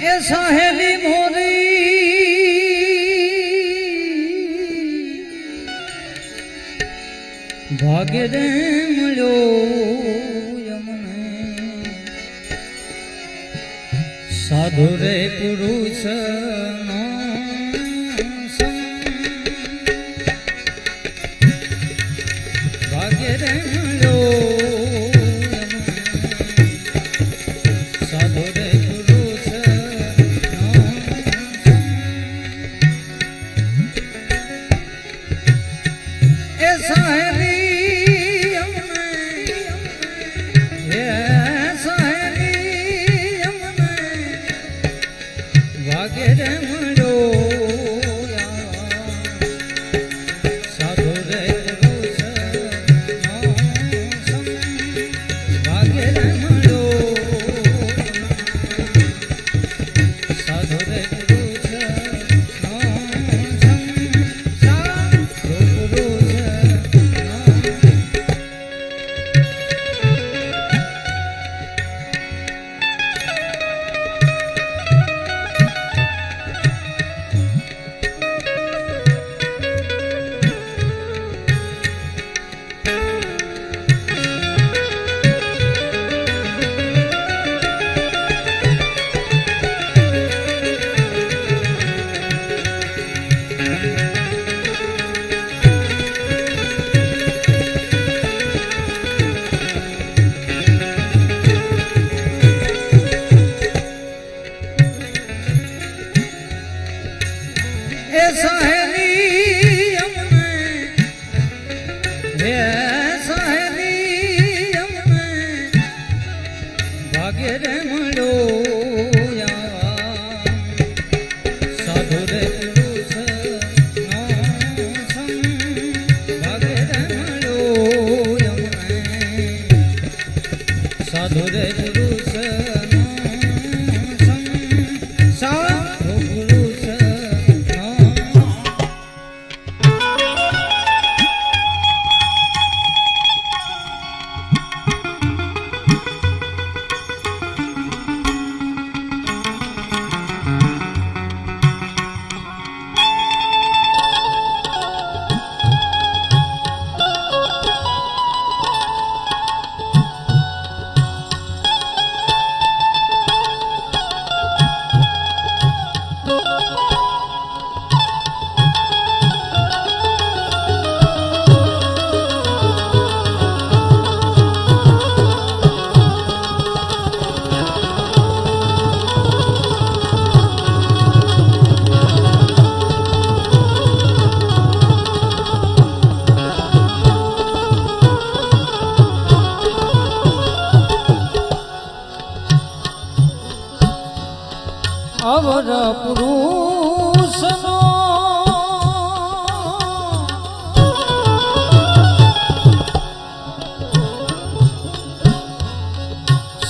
એ સાહેબી મોરી, ભાગે રે મળ્યો યમને. સાધુ રે પુરુષ ભાગે રે મળ્યો સાધુ રે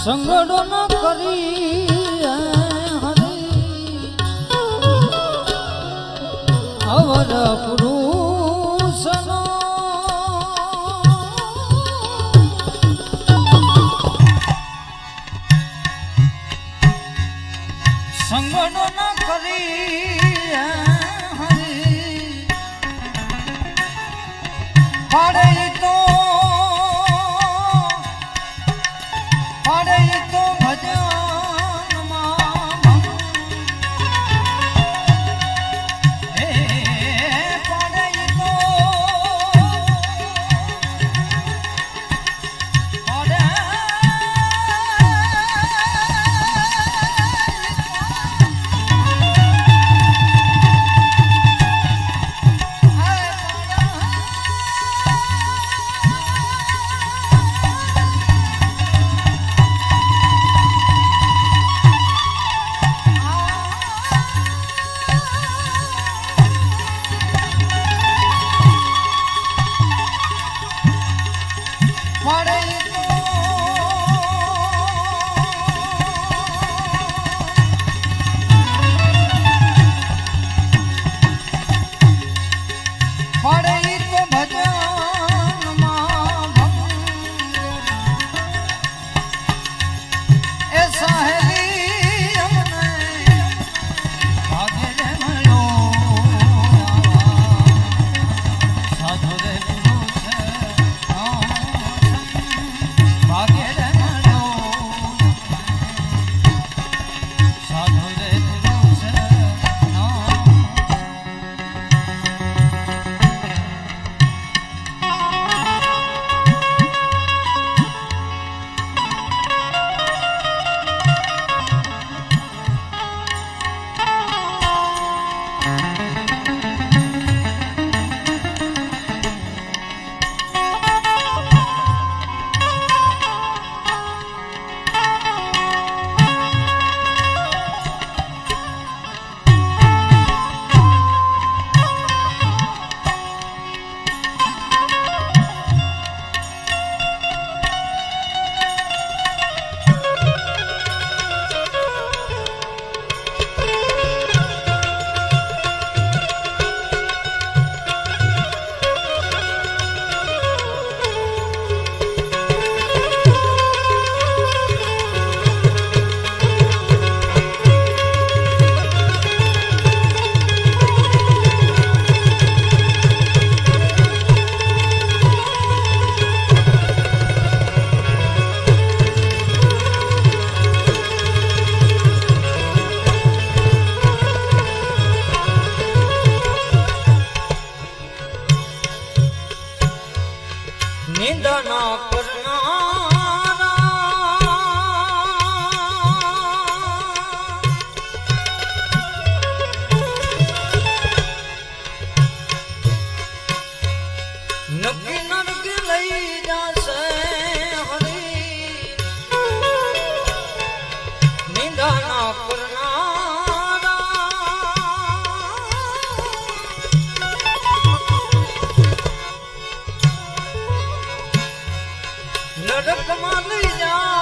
સંગડો ન કરી અવર પુરુષનો. સંગડો ન કરી હરે. પરનો ઝડપ માલી જા.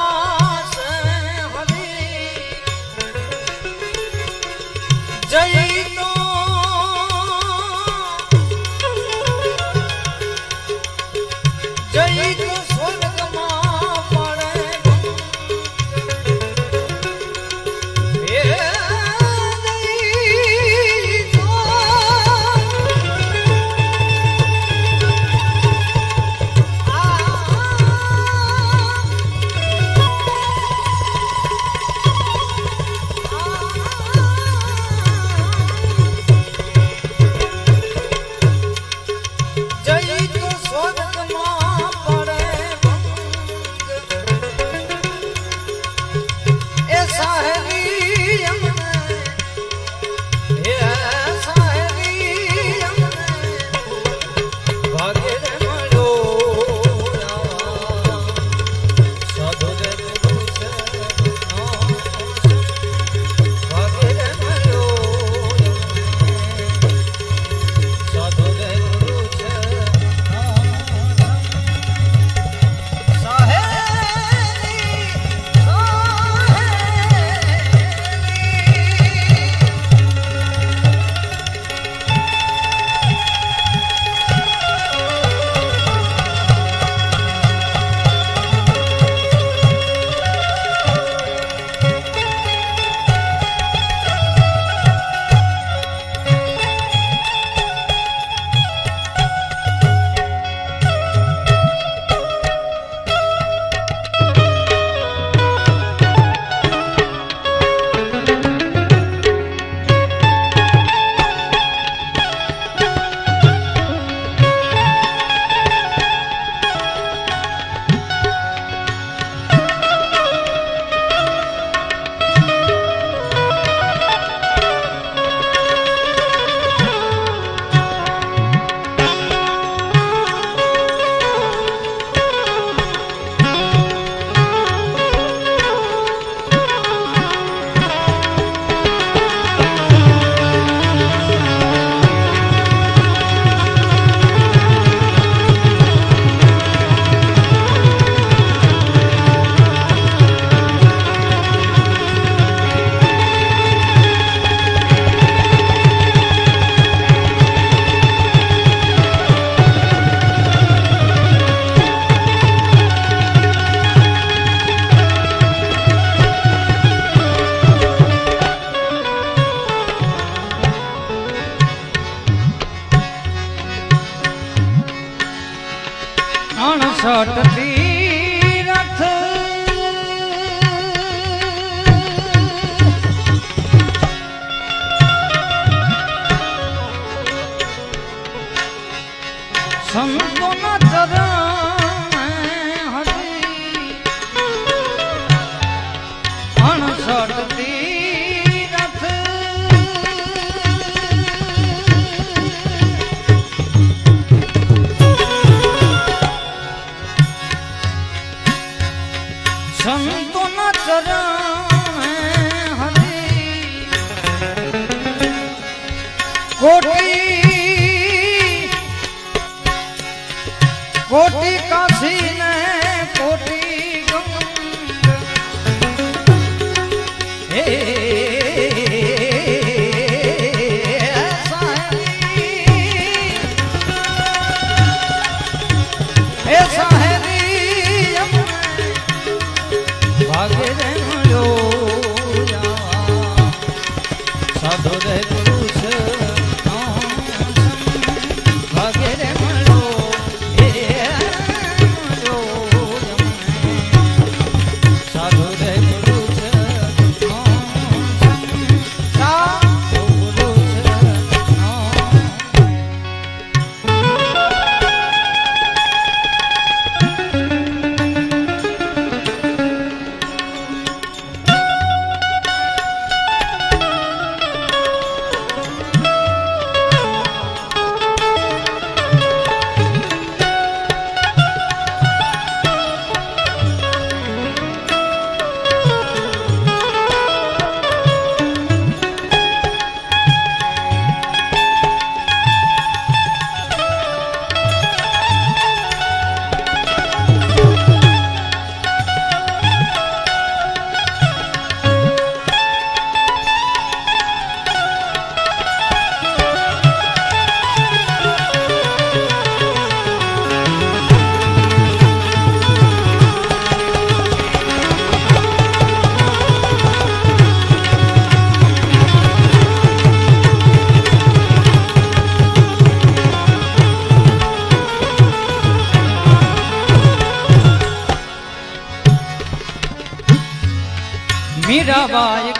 મીરાબાઈ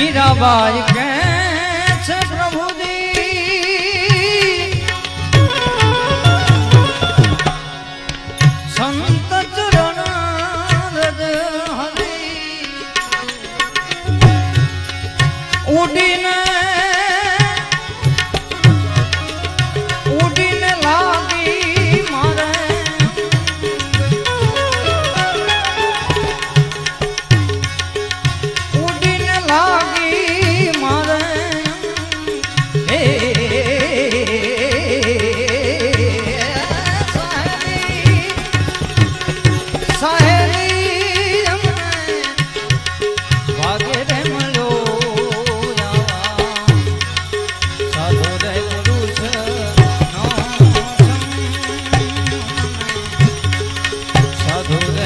મીરાબાઈ કે નો સંગ. સાધુ રે